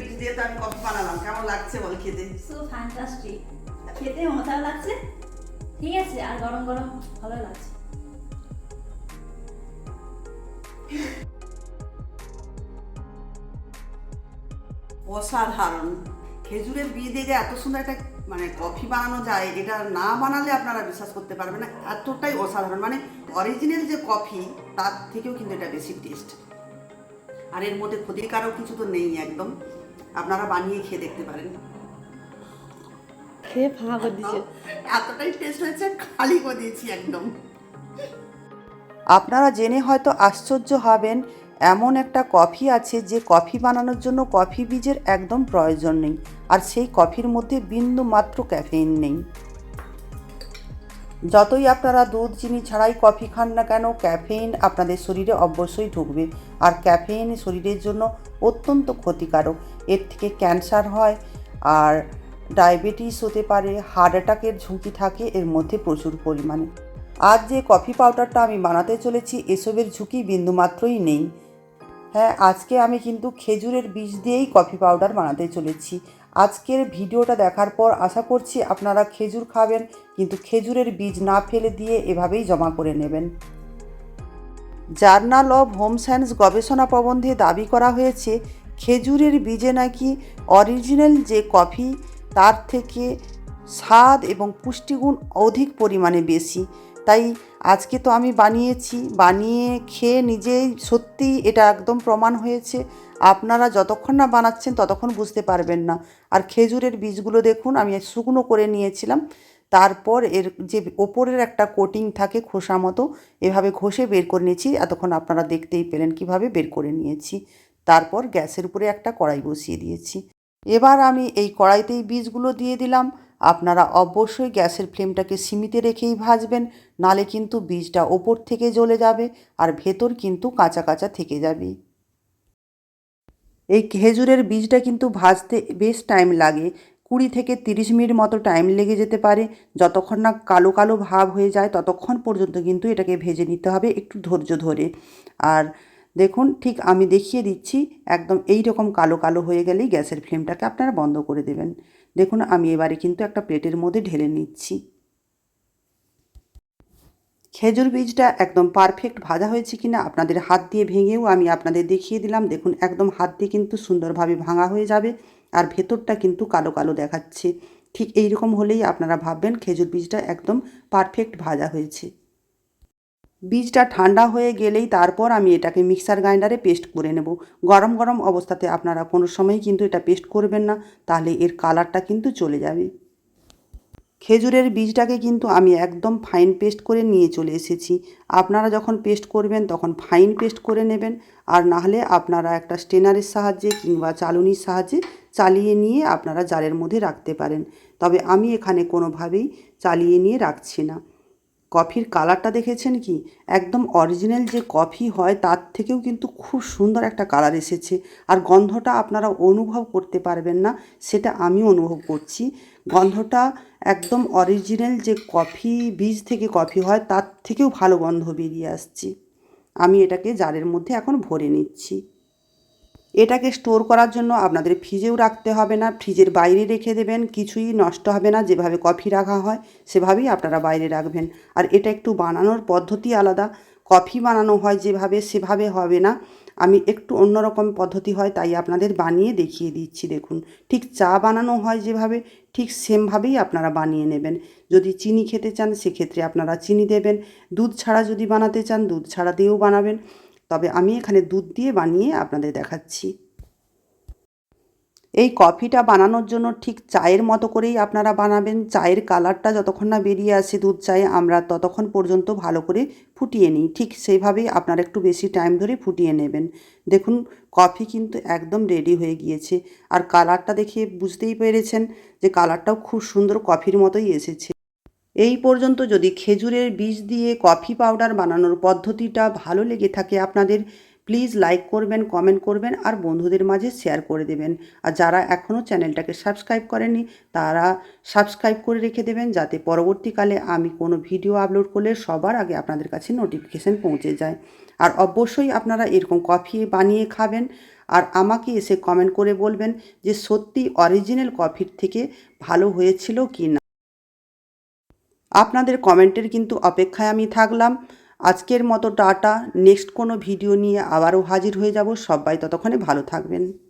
বীজ দিয়ে তো আমি কফি বানালাম। কেমন লাগছে বল খেতে? সো ফ্যান্টাস্টিক খেতে মজা লাগছে। ঠিক আছে আর গরম গরম ভালো লাগছে। অসাধারণ। খেজুরের বীজ দিয়ে এত সুন্দর একটা মানে কফি বানানো যায় এটা না বানালে আপনারা বিশ্বাস করতে পারবেন না। এতটাই অসাধারণ। মানে অরিজিনাল যে কফি তার থেকেও কিন্তু এটা বেশি টেস্ট আর এর মধ্যে ক্ষতিকারক কিছু তো নেই একদম। আপনারা বানিয়ে খেয়ে দেখতে পারেন। খেয়ে ফাঁকা করে দিচ্ছে এতটাই টেস্ট হয়েছে খালি করে দিয়েছি একদম। আপনারা জেনে হয়তো আশ্চর্য হবেন এমন একটা কফি আছে যে কফি বানানোর জন্য কফি বীজের একদম প্রয়োজন নেই। আর সেই কফির মধ্যে বিন্দু মাত্র ক্যাফেইন নেই। যতই আপনারা দুধ, চিনি ছাড়াই কফি খান না কেন, ক্যাফেইন আপনাদের শরীরে অবশ্যই ঢুকবে। আর ক্যাফেইন শরীরের জন্য অত্যন্ত ক্ষতিকারক। এর থেকে ক্যান্সার হয়, আর ডায়াবেটিস হতে পারে, হার্ট অ্যাটাকের ঝুঁকি থাকে, এর মধ্যে প্রচুর পরিমাণে। আজ যে কফি পাউডারটা আমি বানাতে চলেছি, এসবের ঝুঁকি বিন্দুমাত্রই নেই। হ্যাঁ আজকে আমি কিন্তু খেজুরের বীজ দিয়েই কফি পাউডার বানাতে চলেছি। আজকের ভিডিওটা দেখার পর আশা করছি আপনারা খেজুর খাবেন, কিন্তু খেজুরের বীজ না ফেলে দিয়ে এভাবেই জমা করে নেবেন। জার্নাল অব হোম সায়েন্স গবেষণা প্রবন্ধে দাবি করা হয়েছে, খেজুরের বীজে নাকি অরিজিনাল যে কফি, তার থেকে স্বাদ এবং পুষ্টিগুণ অধিক পরিমাণে বেশি। তাই আজকে তো আমি বানিয়েছি, বানিয়ে খেয়ে নিজেই সত্যি এটা একদম প্রমাণ হয়েছে। আপনারা যতক্ষণ না বানাচ্ছেন ততক্ষণ বুঝতে পারবেন না। আর খেজুরের বীজগুলো দেখুন, আমি শুকনো করে নিয়েছিলাম। তারপর এর যে ওপরের একটা কোটিং থাকে খোসা মতো, এভাবে ঘষে বের করে নিয়েছি। এতক্ষণ আপনারা দেখতেই পেলেন কীভাবে বের করে নিয়েছি। তারপর গ্যাসের উপরে একটা কড়াই বসিয়ে দিয়েছি। এবার আমি এই কড়াইতেই বীজগুলো দিয়ে দিলাম। আপনারা অবশ্যই গ্যাসের ফ্লেমটাকে সীমিত রেখেই ভাজবেন, নালে কিন্তু বীজটা ওপর থেকে জ্বলে যাবে আর ভেতর কিন্তু কাঁচা কাঁচা থেকে যাবে। এই খেজুরের বীজটা কিন্তু ভাজতে বেশ টাইম লাগে। কুড়ি থেকে তিরিশ মিনিট মতো টাইম লেগে যেতে পারে। যতক্ষণ না কালো কালো ভাব হয়ে যায়, ততক্ষণ পর্যন্ত কিন্তু এটাকে ভেজে নিতে হবে একটু ধৈর্য ধরে। আর দেখুন, ঠিক আমি দেখিয়ে দিচ্ছি, একদম এই রকম কালো কালো হয়ে গেলেই গ্যাসের ফ্লেমটাকে আপনারা বন্ধ করে দেবেন। দেখুন, আমি এবারে কিন্তু একটা প্লেটের মধ্যে ঢেলে নিচ্ছি। খেজুর বীজটা একদম পারফেক্ট ভাজা হয়েছে কিনা আপনাদের হাত দিয়ে ভেঙেও আমি আপনাদের দেখিয়ে দিলাম। দেখুন, একদম হাত দিয়ে কিন্তু সুন্দরভাবে ভাঙা হয়ে যাবে আর ভেতরটা কিন্তু কালো কালো দেখাচ্ছে। ঠিক এই রকম হলেই আপনারা ভাববেন খেজুর বীজটা একদম পারফেক্ট ভাজা হয়েছে। বীজটা ঠান্ডা হয়ে গেলেই তারপর আমি এটাকে মিক্সার গ্রাইন্ডারে পেস্ট করে নেব। গরম গরম অবস্থাতে আপনারা কোনো সময় কিন্তু এটা পেস্ট করবেন না, তাহলে এর কালারটা কিন্তু চলে যাবে। খেজুরের বীজটাকে কিন্তু আমি একদম ফাইন পেস্ট করে নিয়ে চলে এসেছি। আপনারা যখন পেস্ট করবেন, তখন ফাইন পেস্ট করে নেবেন। আর নাহলে আপনারা একটা স্টেনারের সাহায্যে কিংবা চালুনির সাহায্যে চালিয়ে নিয়ে আপনারা জারের মধ্যে রাখতে পারেন। তবে আমি এখানে কোনোভাবেই চালিয়ে নিয়ে রাখছি না। কফির কালারটা দেখেছেন কি? একদম অরিজিনাল যে কফি হয় তার থেকেও কিন্তু খুব সুন্দর একটা কালার এসেছে। আর গন্ধটা আপনারা অনুভব করতে পারবেন না, সেটা আমি অনুভব করছি। গন্ধটা একদম অরিজিনাল যে কফি বীজ থেকে কফি হয় তার থেকেও ভালো গন্ধ বেরিয়ে আসছে। আমি এটাকে জারের মধ্যে এখন ভরে নিচ্ছি। এটাকে স্টোর করার জন্য আপনাদের ফ্রিজেও রাখতে হবে না ফ্রিজের বাইরে রেখে দেবেন, কিছুই নষ্ট হবে না, যেভাবে কফি রাখা হয়, সেভাবেই আপনারা বাইরে রাখবেন। আর এটা একটু বানানোর পদ্ধতি আলাদা কফি বানানো হয় যেভাবে, সেভাবে হবে না। আমি একটু অন্যরকম পদ্ধতি হয়, তাই আপনাদের বানিয়ে দেখিয়ে দিচ্ছি, দেখুন। ঠিক চা বানানো হয় যেভাবে, ঠিক সেমভাবেই আপনারা বানিয়ে নেবেন। যদি চিনি খেতে চান, সেক্ষেত্রে আপনারা চিনি দেবেন। দুধ ছাড়া যদি বানাতে চান, দুধ ছাড়া দিয়েও বানাবেন। তবে আমি এখানে দুধ দিয়ে বানিয়ে আপনাদের দেখাচ্ছি। এই কফিটা বানানোর জন্য ঠিক চায়ের মতো করেই আপনারা বানাবেন। চায়ের কালারটা যতক্ষণ না বেরিয়ে আসে দুধ চায়ে, আমরা ততক্ষণ পর্যন্ত ভালো করে ফুটিয়ে নিই। ঠিক সেইভাবেই আপনারা একটু বেশি টাইম ধরে ফুটিয়ে নেবেন। দেখুন, কফি কিন্তু একদম রেডি হয়ে গিয়েছে। আর কালারটা দেখে বুঝতেই পেরেছেন যে কালারটাও খুব সুন্দর কফির মতোই এসেছে। এই পর্যন্ত যদি খেজুরের বীজ দিয়ে কফি পাউডার বানানোর পদ্ধতিটা ভালো লেগে থাকে আপনাদের প্লিজ লাইক করবেন কমেন্ট করবেন আর বন্ধুদের মাঝে শেয়ার করে দেবেন। আর যারা এখনও চ্যানেলটাকে সাবস্ক্রাইব করেনি তারা সাবস্ক্রাইব করে রেখে দেবেন যাতে পরবর্তীকালে আমি কোনো ভিডিও আপলোড করলে সবার আগে আপনাদের কাছে নোটিফিকেশান পৌঁছে যায়। আর অবশ্যই আপনারা এরকম কফি বানিয়ে খাবেন আর আমাকে এসে কমেন্ট করে বলবেন যে সত্যি অরিজিনাল কফির থেকে ভালো হয়েছিল কি না আপনাদের কমেন্টের কিন্তু অপেক্ষায় আমি থাকলাম। আজকের মতো টাটা। নেক্সট কোনো ভিডিও নিয়ে আবারও হাজির হয়ে যাব। সবাই ততক্ষণে ভালো থাকবেন।